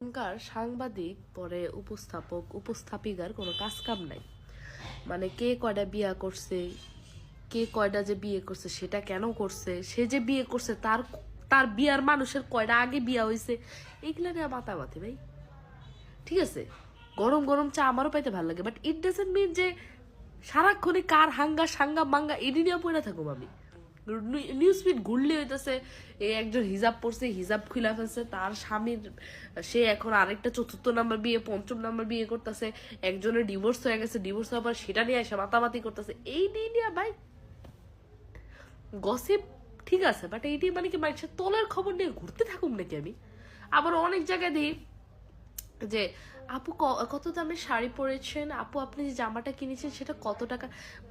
এখনকার সাংবাদিক, পরে উপস্থাপক, উপস্থাপিকার কোনো কাজ কাম নাই। মানে কে কয়টা বিয়া করছে, কে কয়টা যে বিয়ে করছে, সেটা কেন করছে, সে যে বিয়ে করছে, তার তার বিয়ার মানুষের কয়টা আগে বিয়া হয়েছে এগুলা নিয়ে মাতামাতি ভাই। ঠিক আছে? গরম গরম চা আমারও পাইতে ভালো লাগে বাট ইট ডাজেন্ট মিন যে সারাক্ষণে কার হাঙ্গা, সাঙ্গা, মাঙ্গা, এডি নিয়ে পড়ে থাকুম আমি। নিউজ ফিড ঘুরলে হইতেছে এই একজন হিজাব পড়ছে, হিজাব খুলে ফেলছে, তার স্বামীর, সে এখন আরেকটা চতুর্থ নাম্বার বিয়ে, পঞ্চম নাম্বার বিয়ে করতেছে, একজনের ডিভোর্স হয়ে গেছে ডিভোর্স হওয়ার পর সেটা নিয়ে এসে মাতামাতি করতেছে। এই নিয়ে নিয়ে ভাই গসিপ ঠিক আছে বাট এইটি মানে কি মানুষের তলের খবর নিয়ে ঘুরতে থাকুম নাকি আমি? আবার অনেক জায়গায় দিই যে, আপু কত দামে শাড়ি পরেছেন? আপু আপনি যে জামাটা কিনেছেন, সেটা কত টাকা?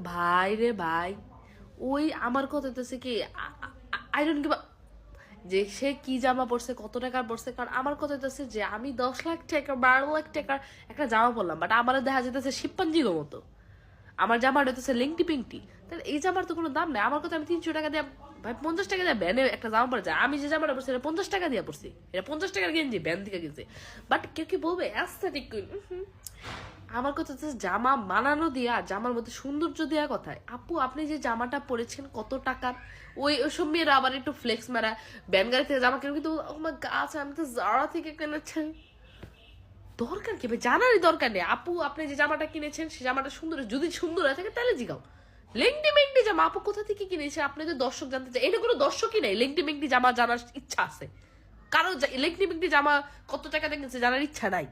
ভাই রে ভাই ওই আমার কথা হচ্ছে কি আই ডোন্ট গিভ যে সে কি জামা পরছে, কত টাকার পরছে, কারণ আমার কথা হচ্ছে যে আমি দশ লাখ টাকা, বারো লাখ টাকার একটা জামা পরলাম বাট আমার দেখা যেতেছে শিপ্পাঞ্জিগো মতো। আমার জামাটা হইতেছে লেংটি পিংটি। তাহলে এই জামার তো কোনো দাম নেই। আমার কথা আমি তিনশো টাকা দিয়ে, ভাই পঞ্চাশ টাকা দিয়ে ব্যানে একটা জামা পরে যায় আমি যে জামাটা পরছি এটা পঞ্চাশ টাকা দিয়ে পরছি। এটা পঞ্চাশ টাকার গেঞ্জি, ব্যান থেকে কিনছি বাট কেউ কি বলবে? অ্যাস্থেটিক আমার কথা হচ্ছে জামা মানানো দিয়া, জামার মধ্যে সৌন্দর্য দেওয়া কথায়। আপু, আপনি যে জামাটা পরেছেন, কত টাকার? ওই ওসব মেয়েরা আবার একটু ফ্লেক্স মারা ব্যান গাড়ি থেকে জামা কেন, কিন্তু আমার গাছ আমি তো জারা থেকে কিনেছি। দরকার কি? জানারই দরকার নেই। আপু, আপনি যে জামাটা কিনেছেন, সে জামাটা সুন্দর, যদি সুন্দর হয়ে থাকে তাহলে জিগাও। লেংটি মেংটি জামা, আপু, কোথা থেকে কিনেছে? আপনি তো দর্শক জানতে চাই এটা কোনো দর্শকই নেই। লেংটি মেংটি জামা জানার ইচ্ছা আছে। কারও লেংটি মেংটি জামা কত টাকা দেখেছে, জানার ইচ্ছা নাই।